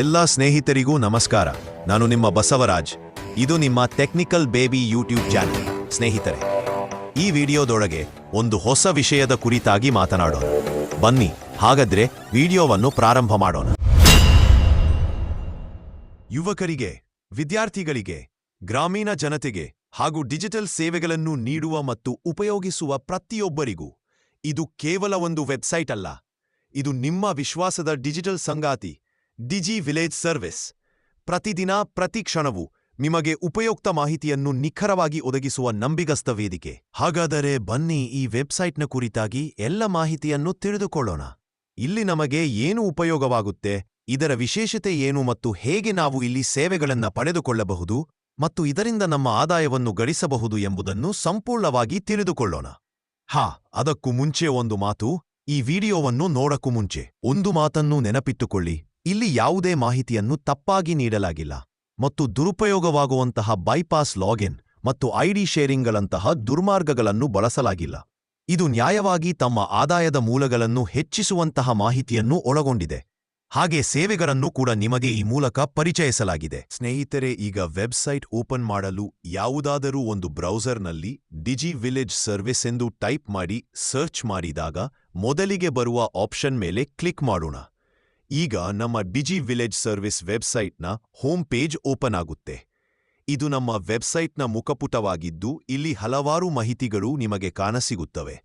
ಎಲ್ಲ ಸ್ನೇಹಿತರಿಗೂ ನಮಸ್ಕಾರ. ನಾನು ನಿಮ್ಮ ಬಸವರಾಜ್. ಇದು ನಿಮ್ಮ ಟೆಕ್ನಿಕಲ್ ಬೇಬಿ ಯೂಟ್ಯೂಬ್ ಚಾನೆಲ್. ಸ್ನೇಹಿತರೆ, ಈ ವಿಡಿಯೋದೊಳಗೆ ಒಂದು ಹೊಸ ವಿಷಯದ ಕುರಿತಾಗಿ ಮಾತನಾಡೋಣ. ಬನ್ನಿ, ಹಾಗಾದ್ರೆ ವಿಡಿಯೋವನ್ನು ಪ್ರಾರಂಭ ಮಾಡೋಣ. ಯುವಕರಿಗೆ, ವಿದ್ಯಾರ್ಥಿಗಳಿಗೆ, ಗ್ರಾಮೀಣ ಜನತೆಗೆ ಹಾಗೂ ಡಿಜಿಟಲ್ ಸೇವೆಗಳನ್ನು ನೀಡುವ ಮತ್ತು ಉಪಯೋಗಿಸುವ ಪ್ರತಿಯೊಬ್ಬರಿಗೂ ಇದು ಕೇವಲ ಒಂದು ವೆಬ್ಸೈಟ್ ಅಲ್ಲ. ಇದು ನಿಮ್ಮ ವಿಶ್ವಾಸದ ಡಿಜಿಟಲ್ ಸಂಗಾತಿ. Digi Village Service. ಪ್ರತಿದಿನ, ಪ್ರತಿ ಕ್ಷಣವು ನಿಮಗೆ ಉಪಯುಕ್ತ ಮಾಹಿತಿಯನ್ನು ನಿಖರವಾಗಿ ಒದಗಿಸುವ ನಂಬಿಗಸ್ತ ವೇದಿಕೆ. ಹಾಗಾದರೆ ಬನ್ನಿ ಈ ವೆಬ್ಸೈಟ್ನ ಕುರಿತಾಗಿ ಎಲ್ಲ ಮಾಹಿತಿಯನ್ನು ತಿಳಿದುಕೊಳ್ಳೋಣ. ಇಲ್ಲಿ ನಮಗೆ ಏನು ಉಪಯೋಗವಾಗುತ್ತೆ, ಇದರ ವಿಶೇಷತೆ ಏನು ಮತ್ತು ಹೇಗೆ ನಾವು ಇಲ್ಲಿ ಸೇವೆಗಳನ್ನು ಪಡೆದುಕೊಳ್ಳಬಹುದು ಮತ್ತು ಇದರಿಂದ ನಮ್ಮ ಆದಾಯವನ್ನು ಗಳಿಸಬಹುದು ಎಂಬುದನ್ನು ಸಂಪೂರ್ಣವಾಗಿ ತಿಳಿದುಕೊಳ್ಳೋಣ. ಹಾ, ಅದಕ್ಕೂ ಮುಂಚೆ ಒಂದು ಮಾತು, ಈ ವಿಡಿಯೋವನ್ನು ನೋಡಕ್ಕೂ ಮುಂಚೆ. ಒಂದು ಮಾತನ್ನು ನೆನಪಿಟ್ಟುಕೊಳ್ಳಿ. ಇಲ್ಲಿ ಯಾವುದೇ ಮಾಹಿತಿಯನ್ನು ತಪ್ಪಾಗಿ ನೀಡಲಾಗಿಲ್ಲ ಮತ್ತು ದುರುಪಯೋಗವಾಗುವಂತಹ ಬೈಪಾಸ್ ಲಾಗಿನ್ ಮತ್ತು ಐಡಿ ಶೇರಿಂಗ್ಗಳಂತಹ ದುರ್ಮಾರ್ಗಗಳನ್ನು ಬಳಸಲಾಗಿಲ್ಲ. ಇದು ನ್ಯಾಯವಾಗಿ ತಮ್ಮ ಆದಾಯದ ಮೂಲಗಳನ್ನು ಹೆಚ್ಚಿಸುವಂತಹ ಮಾಹಿತಿಯನ್ನು ಒಳಗೊಂಡಿದೆ. ಹಾಗೆ ಸೇವೆಗಳನ್ನು ಕೂಡ ನಿಮಗೆ ಈ ಮೂಲಕ ಪರಿಚಯಿಸಲಾಗಿದೆ. ಸ್ನೇಹಿತರೆ, ಈಗ ವೆಬ್ಸೈಟ್ ಓಪನ್ ಮಾಡಲು ಯಾವುದಾದರೂ ಒಂದು ಬ್ರೌಸರ್ನಲ್ಲಿ ಡಿಜಿ ವಿಲೇಜ್ ಸರ್ವಿಸ್ ಎಂದು ಟೈಪ್ ಮಾಡಿ ಸರ್ಚ್ ಮಾಡಿದಾಗ ಮೊದಲಿಗೆ ಬರುವ ಆಪ್ಷನ್ ಮೇಲೆ ಕ್ಲಿಕ್ ಮಾಡೋಣ. ಈಗ ನಮ್ಮ ಡಿಜಿ ವಿಲೇಜ್ ಸರ್ವಿಸ್ ವೆಬ್ಸೈಟ್ನ ಹೋಮ್ ಪೇಜ್ ಓಪನ್ ಆಗುತ್ತೆ. ಇದು ನಮ್ಮ ವೆಬ್ಸೈಟ್ನ ಮುಖಪುಟವಾಗಿದ್ದು, ಇಲ್ಲಿ ಹಲವಾರು ಮಾಹಿತಿಗಳು ನಿಮಗೆ ಕಾಣಸಿಗುತ್ತವೆ.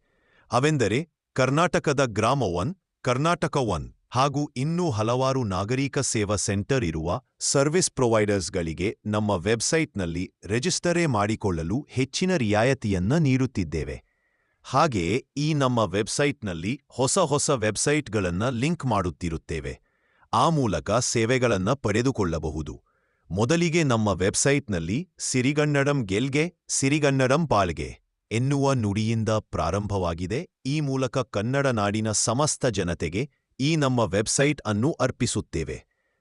ಅವೆಂದರೆ, ಕರ್ನಾಟಕದ ಗ್ರಾಮ ಒನ್, ಕರ್ನಾಟಕ ಒನ್ ಹಾಗೂ ಇನ್ನೂ ಹಲವಾರು ನಾಗರಿಕ ಸೇವಾ ಸೆಂಟರ್ ಇರುವ ಸರ್ವಿಸ್ ಪ್ರೊವೈಡರ್ಸ್ಗಳಿಗೆ ನಮ್ಮ ವೆಬ್ಸೈಟ್ನಲ್ಲಿ ರಿಜಿಸ್ಟರೇ ಮಾಡಿಕೊಳ್ಳಲು ಹೆಚ್ಚಿನ ರಿಯಾಯತಿಯನ್ನ ನೀಡುತ್ತಿದ್ದೇವೆ. ಹಾಗೆಯೇ ಈ ನಮ್ಮ ವೆಬ್ಸೈಟ್ನಲ್ಲಿ ಹೊಸ ಹೊಸ ವೆಬ್ಸೈಟ್ಗಳನ್ನು ಲಿಂಕ್ ಮಾಡುತ್ತಿರುತ್ತೇವೆ. ಆ ಮೂಲಕ ಸೇವೆಗಳನ್ನು ಪಡೆದುಕೊಳ್ಳಬಹುದು. ಮೊದಲಿಗೆ ನಮ್ಮ ವೆಬ್ಸೈಟ್ನಲ್ಲಿ ಸಿರಿಗನ್ನಡಂ ಗೆಲ್ಗೆ, ಸಿರಿಗನ್ನಡಂ ಪಾಳ್ಗೆ ಎನ್ನುವ ನುಡಿಯಿಂದ ಪ್ರಾರಂಭವಾಗಿದೆ. ಈ ಮೂಲಕ ಕನ್ನಡ ನಾಡಿನ ಸಮಸ್ತ ಜನತೆಗೆ ಈ ನಮ್ಮ ವೆಬ್ಸೈಟ್ ಅನ್ನು ಅರ್ಪಿಸುತ್ತೇವೆ.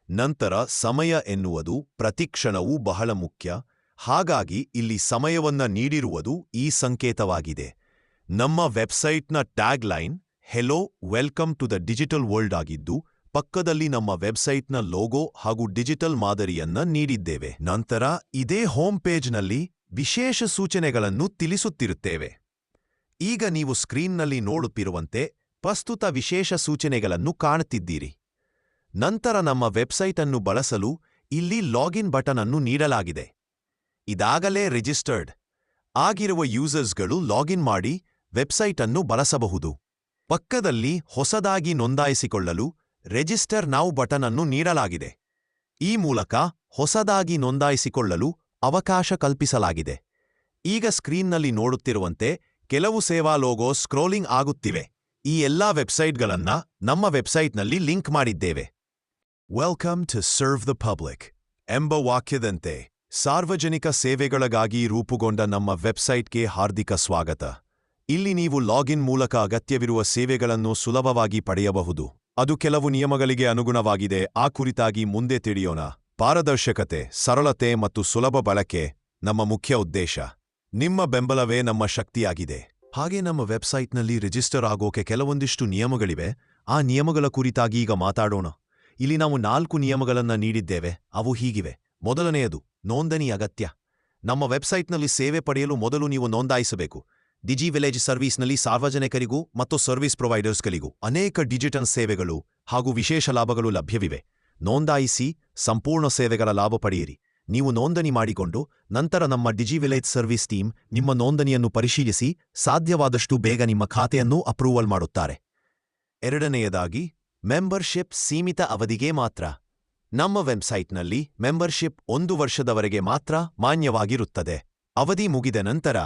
ನಂತರ ಸಮಯ ಎನ್ನುವುದು ಪ್ರತಿಕ್ಷಣವೂ ಬಹಳ ಮುಖ್ಯ. ಹಾಗಾಗಿ ಇಲ್ಲಿ ಸಮಯವನ್ನ ನೀಡಿರುವುದು ಈ ಸಂಕೇತವಾಗಿದೆ. ನಮ್ಮ ವೆಬ್ಸೈಟ್ನ tagline hello, welcome to the digital world ಆಗಿದ್ದು, ಪಕ್ಕದಲ್ಲಿ ನಮ್ಮ ವೆಬ್ಸೈಟ್ನ ಲೋಗೋ ಹಾಗೂ ಡಿಜಿಟಲ್ ಮಾದರಿಯನ್ನ ನೀಡಿದ್ದೇವೆ. ನಂತರ ಇದೇ ಹೋಮ್ ಪೇಜ್ನಲ್ಲಿ ವಿಶೇಷ ಸೂಚನೆಗಳನ್ನು ತಿಳಿಸುತ್ತಿರುತ್ತೇವೆ. ಈಗ ನೀವು ಸ್ಕ್ರೀನ್ನಲ್ಲಿ ನೋಡುತ್ತಿರುವಂತೆ ಪ್ರಸ್ತುತ ವಿಶೇಷ ಸೂಚನೆಗಳನ್ನು ಕಾಣುತ್ತಿದ್ದೀರಿ. ನಂತರ ನಮ್ಮ ವೆಬ್ಸೈಟ್ ಅನ್ನು ಬಳಸಲು ಇಲ್ಲಿ ಲಾಗಿನ್ ಬಟನ್ ಅನ್ನು ನೀಡಲಾಗಿದೆ. ಇದಾಗಲೇ ರಿಜಿಸ್ಟರ್ಡ್. ಆಗಿರುವ ಯೂಸರ್ಸ್ಗಳು ಲಾಗಿನ್ ಮಾಡಿ ವೆಬ್ಸೈಟ್ ಅನ್ನು ಬಳಸಬಹುದು. ಪಕ್ಕದಲ್ಲಿ ಹೊಸದಾಗಿ ನೋಂದಾಯಿಸಿಕೊಳ್ಳಲು ರೆಜಿಸ್ಟರ್ ನಾವು ಬಟನ್ ಅನ್ನು ನೀಡಲಾಗಿದೆ. ಈ ಮೂಲಕ ಹೊಸದಾಗಿ ನೋಂದಾಯಿಸಿಕೊಳ್ಳಲು ಅವಕಾಶ ಕಲ್ಪಿಸಲಾಗಿದೆ. ಈಗ ಸ್ಕ್ರೀನ್ನಲ್ಲಿ ನೋಡುತ್ತಿರುವಂತೆ ಕೆಲವು ಸೇವಾ ಲೋಗೋ ಸ್ಕ್ರೋಲಿಂಗ್ ಆಗುತ್ತಿವೆ. ಈ ಎಲ್ಲಾ ವೆಬ್ಸೈಟ್ಗಳನ್ನ ನಮ್ಮ ವೆಬ್ಸೈಟ್ನಲ್ಲಿ ಲಿಂಕ್ ಮಾಡಿದ್ದೇವೆ. Welcome to serve the public ಎಂಬ ವಾಕ್ಯದಂತೆ ಸಾರ್ವಜನಿಕ ಸೇವೆಗಳಿಗಾಗಿ ರೂಪುಗೊಂಡ ನಮ್ಮ ವೆಬ್ಸೈಟ್ಗೆ ಹಾರ್ದಿಕ ಸ್ವಾಗತ. ಇಲ್ಲಿ ನೀವು ಲಾಗಿನ್ ಮೂಲಕ ಅಗತ್ಯವಿರುವ ಸೇವೆಗಳನ್ನು ಸುಲಭವಾಗಿ ಪಡೆಯಬಹುದು. ಅದು ಕೆಲವು ನಿಯಮಗಳಿಗೆ ಅನುಗುಣವಾಗಿದೆ. ಆ ಕುರಿತಾಗಿ ಮುಂದೆ ತಿಳಿಯೋಣ. ಪಾರದರ್ಶಕತೆ, ಸರಳತೆ ಮತ್ತು ಸುಲಭ ಬಳಕೆ ನಮ್ಮ ಮುಖ್ಯ ಉದ್ದೇಶ. ನಿಮ್ಮ ಬೆಂಬಲವೇ ನಮ್ಮ ಶಕ್ತಿಯಾಗಿದೆ. ಹಾಗೆ ನಮ್ಮ ವೆಬ್ಸೈಟ್ನಲ್ಲಿ ರಿಜಿಸ್ಟರ್ ಆಗೋಕೆ ಕೆಲವೊಂದಿಷ್ಟು ನಿಯಮಗಳಿವೆ. ಆ ನಿಯಮಗಳ ಕುರಿತಾಗಿ ಈಗ ಮಾತಾಡೋಣ. ಇಲ್ಲಿ ನಾವು ನಾಲ್ಕು ನಿಯಮಗಳನ್ನು ನೀಡಿದ್ದೇವೆ. ಅವು ಹೀಗಿವೆ. ಮೊದಲನೆಯದು, ನೋಂದಣಿ ಅಗತ್ಯ. ನಮ್ಮ ವೆಬ್ಸೈಟ್ನಲ್ಲಿ ಸೇವೆ ಪಡೆಯಲು ಮೊದಲು ನೀವು ನೋಂದಾಯಿಸಬೇಕು. ಡಿಜಿ ವಿಲೇಜ್ ಸರ್ವಿಸ್ನಲ್ಲಿ ಸಾರ್ವಜನಿಕರಿಗೂ ಮತ್ತು ಸರ್ವಿಸ್ ಪ್ರೊವೈಡರ್ಸ್ಗಳಿಗೂ ಅನೇಕ ಡಿಜಿಟಲ್ ಸೇವೆಗಳು ಹಾಗೂ ವಿಶೇಷ ಲಾಭಗಳು ಲಭ್ಯವಿವೆ. ನೋಂದಾಯಿಸಿ ಸಂಪೂರ್ಣ ಸೇವೆಗಳ ಲಾಭ ಪಡೆಯಿರಿ. ನೀವು ನೋಂದಣಿ ಮಾಡಿಕೊಂಡು ನಂತರ ನಮ್ಮ ಡಿಜಿ ವಿಲೇಜ್ ಸರ್ವಿಸ್ ಟೀಮ್ ನಿಮ್ಮ ನೋಂದಣಿಯನ್ನು ಪರಿಶೀಲಿಸಿ ಸಾಧ್ಯವಾದಷ್ಟು ಬೇಗ ನಿಮ್ಮ ಖಾತೆಯನ್ನು ಅಪ್ರೂವಲ್ ಮಾಡುತ್ತಾರೆ. ಎರಡನೆಯದಾಗಿ, ಮೆಂಬರ್ಶಿಪ್ ಸೀಮಿತ ಅವಧಿಗೆ ಮಾತ್ರ. ನಮ್ಮ ವೆಬ್ಸೈಟ್ನಲ್ಲಿ ಮೆಂಬರ್ಶಿಪ್ ಒಂದು ವರ್ಷದವರೆಗೆ ಮಾತ್ರ ಮಾನ್ಯವಾಗಿರುತ್ತದೆ. ಅವಧಿ ಮುಗಿದ ನಂತರ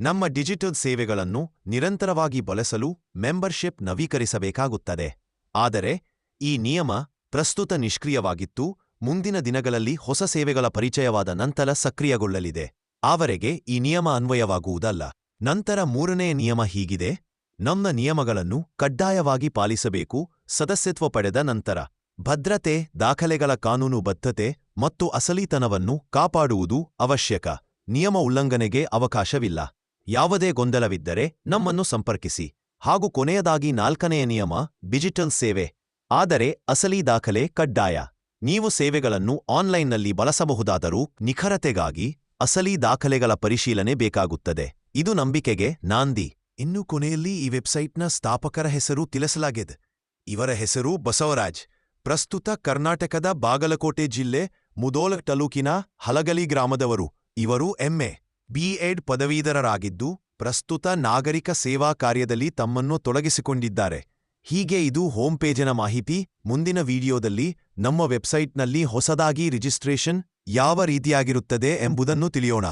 ನಮ್ಮ ಡಿಜಿಟಲ್ ಸೇವೆಗಳನ್ನು ನಿರಂತರವಾಗಿ ಬಳಸಲು ಮೆಂಬರ್ಶಿಪ್ ನವೀಕರಿಸಬೇಕಾಗುತ್ತದೆ. ಆದರೆ, ಈ ನಿಯಮ ಪ್ರಸ್ತುತ ನಿಷ್ಕ್ರಿಯವಾಗಿತ್ತು, ಮುಂದಿನ ದಿನಗಳಲ್ಲಿ ಹೊಸ ಸೇವೆಗಳ ಪರಿಚಯವಾದ ನಂತರ ಸಕ್ರಿಯಗೊಳ್ಳಲಿದೆ. ಆವರೆಗೆ ಈ ನಿಯಮ ಅನ್ವಯವಾಗುವುದಲ್ಲ. ನಂತರ ಮೂರನೇ ನಿಯಮ ಹೀಗಿದೆ. ನಮ್ಮ ನಿಯಮಗಳನ್ನು ಕಡ್ಡಾಯವಾಗಿ ಪಾಲಿಸಬೇಕು, ಸದಸ್ಯತ್ವ ಪಡೆದ ನಂತರ. ಭದ್ರತೆ, ದಾಖಲೆಗಳ ಕಾನೂನು ಬದ್ಧತೆ ಮತ್ತು ಅಸಲಿತನವನ್ನು ಕಾಪಾಡುವುದು ಅವಶ್ಯಕ. ನಿಯಮ ಉಲ್ಲಂಘನೆಗೆ ಅವಕಾಶವಿಲ್ಲ. ಯಾವುದೇ ಗೊಂದಲವಿದ್ದರೆ ನಮ್ಮನ್ನು ಸಂಪರ್ಕಿಸಿ. ಹಾಗೂ ಕೊನೆಯದಾಗಿ ನಾಲ್ಕನೆಯ ನಿಯಮ, ಡಿಜಿಟಲ್ ಸೇವೆ. ಆದರೆ ಅಸಲಿ ದಾಖಲೆ ಕಡ್ಡಾಯ. ನೀವು ಸೇವೆಗಳನ್ನು ಆನ್ಲೈನ್ನಲ್ಲಿ ಬಳಸಬಹುದಾದರೂ ನಿಖರತೆಗಾಗಿ ಅಸಲಿ ದಾಖಲೆಗಳ ಪರಿಶೀಲನೆ ಬೇಕಾಗುತ್ತದೆ. ಇದು ನಂಬಿಕೆಗೆ ನಾಂದಿ. ಇನ್ನು ಕೊನೆಯಲ್ಲಿ ಈ ವೆಬ್ಸೈಟ್ನ ಸ್ಥಾಪಕರ ಹೆಸರು ತಿಳಿಸಲಾಗಿದೆ ಇವರ ಹೆಸರು ಬಸವರಾಜ್. ಪ್ರಸ್ತುತ ಕರ್ನಾಟಕದ ಬಾಗಲಕೋಟೆ ಜಿಲ್ಲೆ ಮುದೋಲ ತಾಲೂಕಿನ ಹಲಗಲಿ ಗ್ರಾಮದವರು. ಇವರು ಎಂಎ ಬಿಎಡ್ ಪದವೀಧರರಾಗಿದ್ದು ಪ್ರಸ್ತುತ ನಾಗರಿಕ ಸೇವಾ ಕಾರ್ಯದಲ್ಲಿ ತಮ್ಮನ್ನು ತೊಡಗಿಸಿಕೊಂಡಿದ್ದಾರೆ. ಹೀಗೆ ಇದು ಹೋಮ್ ಪೇಜಿನ ಮಾಹಿತಿ. ಮುಂದಿನ ವಿಡಿಯೋದಲ್ಲಿ ನಮ್ಮ ವೆಬ್ಸೈಟ್ನಲ್ಲಿ ಹೊಸದಾಗಿ ರಿಜಿಸ್ಟ್ರೇಷನ್ ಯಾವ ರೀತಿಯಾಗಿರುತ್ತದೆ ಎಂಬುದನ್ನು ತಿಳಿಯೋಣ.